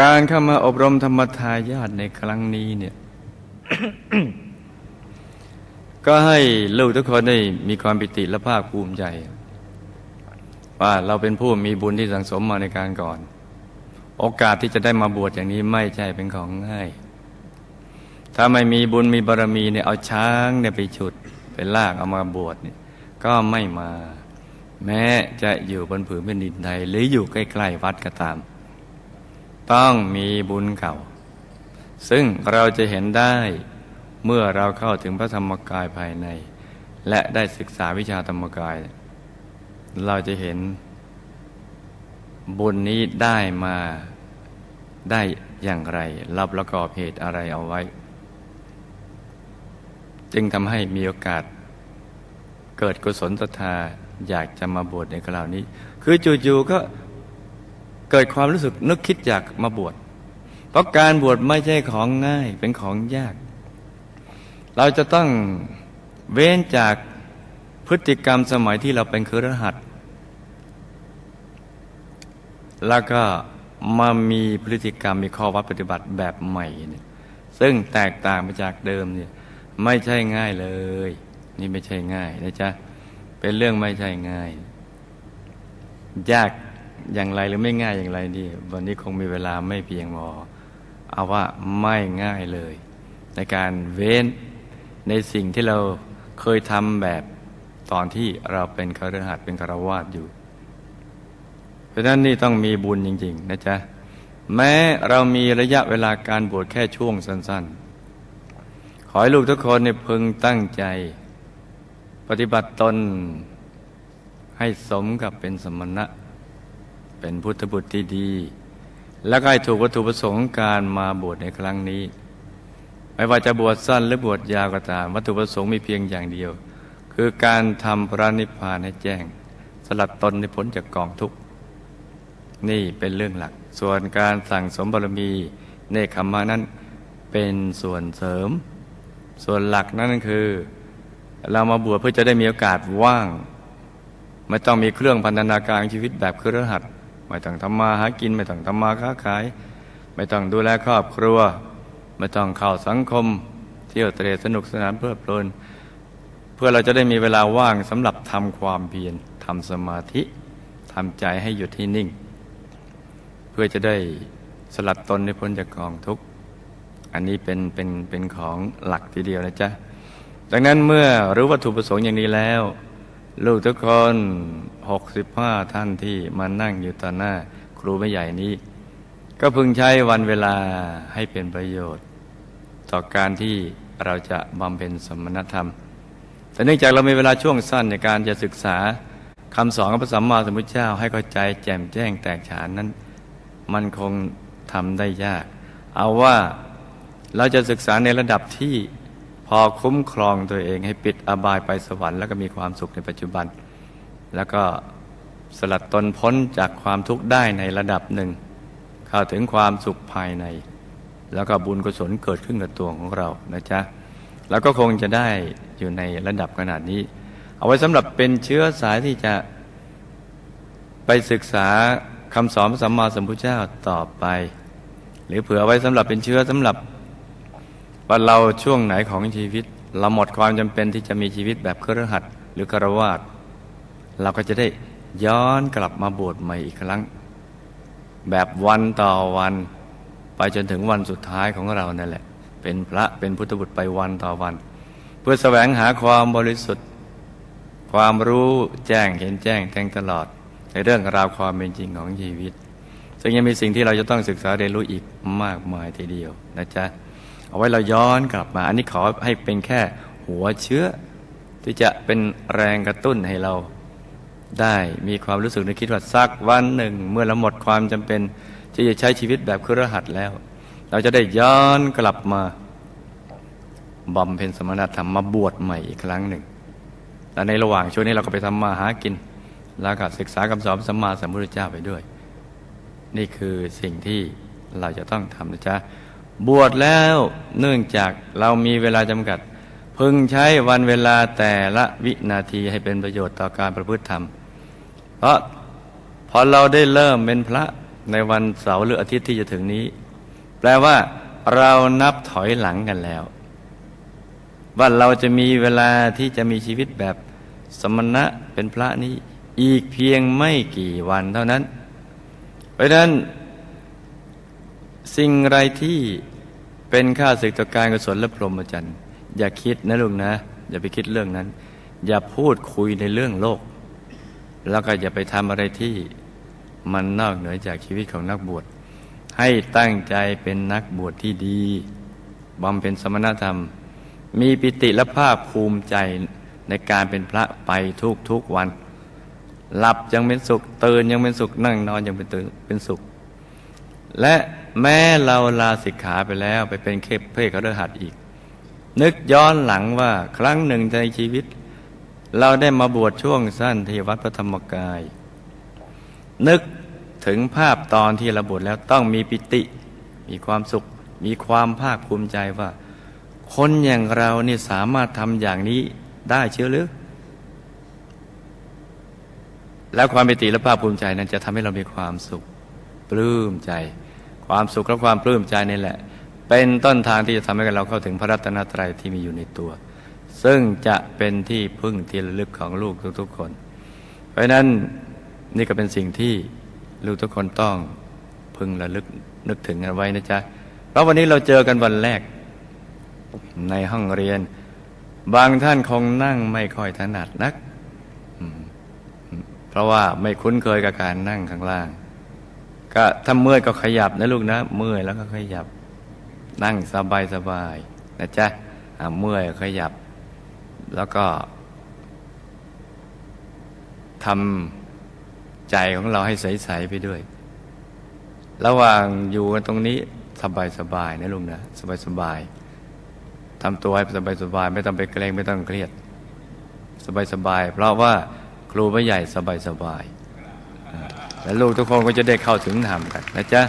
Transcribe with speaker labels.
Speaker 1: การเข้ามาอบรมธรรมทายาทในครั้งนี้เนี่ยก็ให้ลูกทุกคนได้มีความปิติและภาคภูมิใจ ว่าเราเป็นผู้มีบุญที่สังสมมาในการก่อน โอกาสที่จะได้มาบวชอย่างนี้ไม่ใช่เป็นของง่าย ถ้าไม่มีบุญมีบารมีเนี่ยเอาช้างเนี่ยไปฉุดไปลากเอามาบวชเนี่ยก็ไม่มา แม้จะอยู่บนผืนแผ่นดินไทยหรืออยู่ใกล้ๆวัดก็ตาม ต้องมีบุญเก่า ซึ่งเราจะเห็นได้เมื่อเราเข้าถึงพระธรรมกายภายใน และได้ศึกษาวิชาธรรมกาย เราจะเห็นบุญนี้ได้มาได้อย่างไร รับประกอบเหตุอะไรเอาไว้ จึงทำให้มีโอกาส เกิดกุศลศรัทธาอยากจะมาบวชในคราวนี้ คือจู่ๆก็ เกิดความรู้สึกนึกคิดอยากมาบวช เพราะการบวชไม่ใช่ของง่ายเป็นของยาก เราจะต้องเว้นจากพฤติกรรมสมัยที่เราเป็นคือรหัส แล้วก็มามีพฤติกรรมมีข้อวัดปฏิบัติแบบใหม่เนี่ยซึ่งแตกต่างไปจากเดิมเนี่ยไม่ใช่ง่ายเลย นี่ไม่ใช่ง่ายนะจ๊ะเป็นเรื่องไม่ใช่ง่าย ยาก อย่างไรหรือไม่ง่ายอย่างไรดี วันนี้คงมีเวลาไม่เพียงพอเอาว่าไม่ง่ายเลย ในการเว้นในสิ่งที่เราเคยทำแบบตอนที่เราเป็นคฤหัสถ์เป็นคารวาสอยู่ เพราะฉะนั้นนี่ต้องมีบุญจริง ๆ นะจ๊ะ แม้เรามีระยะเวลาการบวชแค่ช่วงสั้น ๆ ขอให้ลูกทุกคนเนี่ยพึงตั้งใจ ปฏิบัติตนให้สมกับเป็นสมณะ เป็นพุทธบุตรที่ดี แล้วก็ให้ถูกวัตถุประสงค์การมาบวชในครั้งนี้ ไม่ว่าจะบวชสั้นหรือบวชยาวก็ตาม วัตถุประสงค์มีเพียงอย่างเดียว คือการทำพระนิพพานให้แจ้ง สลัดตนในพ้นจากกองทุกข์นี่เป็นเรื่องหลัก ส่วนการสั่งสมบารมีเนคขมมะนั้นเป็นส่วนเสริม ส่วนหลักนั่นคือ เรามาบวชเพื่อจะได้มีโอกาสว่าง ไม่ต้องมีเครื่องพันธนาการชีวิตแบบเครือขัด ไม่ต้องทำมาหากิน ไม่ต้องทำมาค้าขาย ไม่ต้องดูแลครอบครัว ไม่ต้องเข้าสังคม เที่ยวเตะสนุกสนานเพลิดเพลิน เพื่อเราจะได้มีเวลาว่างสำหรับทำความเพียรทำสมาธิทำใจให้หยุดที่นิ่ง เพื่อจะได้สลัดตนในพ้นจากกองทุกข์อันนี้เป็นเป็นเป็นของหลักทีเดียวนะจ๊ะดังนั้นเมื่อรู้วัตถุประสงค์อย่างนี้แล้ว ลูกทุกคน 65 ท่านที่มานั่งอยู่ต่อหน้าครูไม่ใหญ่นี้ ก็พึงใช้วันเวลาให้เป็นประโยชน์ ต่อการที่เราจะบำเพ็ญสมณธรรม แต่เนื่องจากเรามีเวลาช่วงสั้นในการจะศึกษาคำสอนของพระสัมมาสัมพุทธเจ้าให้เข้าใจแจ่มแจ้งแตกฉานนั้น มันคงทำได้ยาก เอาว่าเราจะศึกษาในระดับที่ อคุ้มครองตัวเองให้ปิดอบายไปสวรรค์แล้วก็มีความสุขในปัจจุบัน แล้วก็สลัดตนพ้นจากความทุกข์ได้ในระดับหนึ่ง เข้าถึงความสุขภายใน แล้วก็บุญกุศลเกิดขึ้นกับตัวของเรานะจ๊ะแล้วก็คงจะได้อยู่ในระดับขนาดนี้ เอาไว้สำหรับเป็นเชื้อสายที่จะไปศึกษาคำสอนสัมมาสัมพุทธเจ้าต่อไป หรือเผื่อไว้สำหรับเป็นเชื้อสำหรับ ว่าเราช่วงไหนของชีวิต เราหมดความจำเป็นที่จะมีชีวิตแบบเครือขัดหรือคารวาสเราก็จะได้ย้อนกลับมาบวชใหม่อีกครั้ง แบบวันต่อวัน ไปจนถึงวันสุดท้ายของเรานั่นแหละ เป็นพระเป็นพุทธบุตรไปวันต่อวัน เพื่อแสวงหาความบริสุทธิ์ ความรู้แจ้งเห็นแจ้งแทงตลอด ในเรื่องราวความเป็นจริงของชีวิต ซึ่งยังมีสิ่งที่เราจะต้องศึกษาเรียนรู้อีกมากมายทีเดียวนะจ๊ะ เอาไว้เราย้อนกลับมา อันนี้ขอให้เป็นแค่หัวเชื้อ ที่จะเป็นแรงกระตุ้นให้เราได้มีความรู้สึกในคิดว่าสักวันหนึ่ง เมื่อเราหมดความจำเป็นที่จะใช้ชีวิตแบบคือรหัสแล้ว เราจะได้ย้อนกลับมาบำเพ็ญสมณธรรมมาบวชใหม่อีกครั้งหนึ่งและในระหว่างช่วงนี้เราก็ไปทำมาหากิน แล้วก็ศึกษาคำสอนสัมมาสัมพุทธเจ้าไปด้วย นี่คือสิ่งที่เราจะต้องทำนะจ๊ะ บวชแล้วเนื่องจากเรามีเวลาจำกัด พึงใช้วันเวลาแต่ละวินาทีให้เป็นประโยชน์ต่อการประพฤติธรรม เพราะพอเราได้เริ่มเป็นพระในวันเสาร์หรืออาทิตย์ที่จะถึงนี้ แปลว่าเรานับถอยหลังกันแล้ว ว่าเราจะมีเวลาที่จะมีชีวิตแบบสมณะเป็นพระนี้อีกเพียงไม่กี่วันเท่านั้น เพราะนั้น สิ่งไรที่เป็นค่าศึกต่อการกุศลและพรหมจรรย์อย่าคิดนะลุงนะ อย่าไปคิดเรื่องนั้น อย่าพูดคุยในเรื่องโลก แล้วก็อย่าไปทำอะไรที่มันนอกเหนือจากชีวิตของนักบวช ให้ตั้งใจเป็นนักบวชที่ดีบำเพ็ญสมณธรรม มีปิติและภาคภูมิใจในการเป็นพระไปทุกทุกวัน หลับยังเป็นสุข ตื่นยังเป็นสุขนั่งนอนยังเป็นตื่นเป็นสุข และ แม้เราลาสิกขาไปแล้วไปเป็นเคเพศเขาเหัดอีก นึกย้อนหลังว่าครั้งหนึ่งในชีวิต เราได้มาบวชช่วงสั้นที่วัดพระธรรมกาย นึกถึงภาพตอนที่เราบวชแล้วต้องมีปิติ มีความสุข มีความภาคภูมิใจว่า คนอย่างเรานี่สามารถทำอย่างนี้ได้เชื่อหรือแล้วความปิติและภาคภูมิใจนั้นจะทำให้เรามีความสุข ปลื้มใจ ความสุขและความปลื้มใจนี่แหละ เป็นต้นทางที่จะทำให้เราเข้าถึงพระรัตนตรัยที่มีอยู่ในตัว ซึ่งจะเป็นที่พึ่งที่ระลึกของลูกทุกๆคน เพราะนั้นนี่ก็เป็นสิ่งที่ลูกทุกคนต้องพึงระลึกนึกถึงกันไว้นะจ๊ะเพราะวันนี้เราเจอกันวันแรก ในห้องเรียน บางท่านคงนั่งไม่ค่อยถนัดนัก เพราะว่าไม่คุ้นเคยกับการนั่งข้างล่าง ก็ถ้าเมื่อยก็ขยับนะลูกนะ เมื่อยแล้วก็ขยับ นั่งสบายสบายๆนะจ๊ะเมื่อยขยับ แล้วก็ทำใจของเราให้ใส ๆ ไปด้วย ระหว่างอยู่กันตรงนี้สบายๆนะลุงนะสบายๆทำตัวให้สบายๆไม่ต้องไปเกรงไม่ต้องเครียด สบายๆเพราะว่าครูไม่ใหญ่สบายๆ แล้วลูกทุกคนก็จะได้เข้าถึงธรรมกันนะจ๊ะ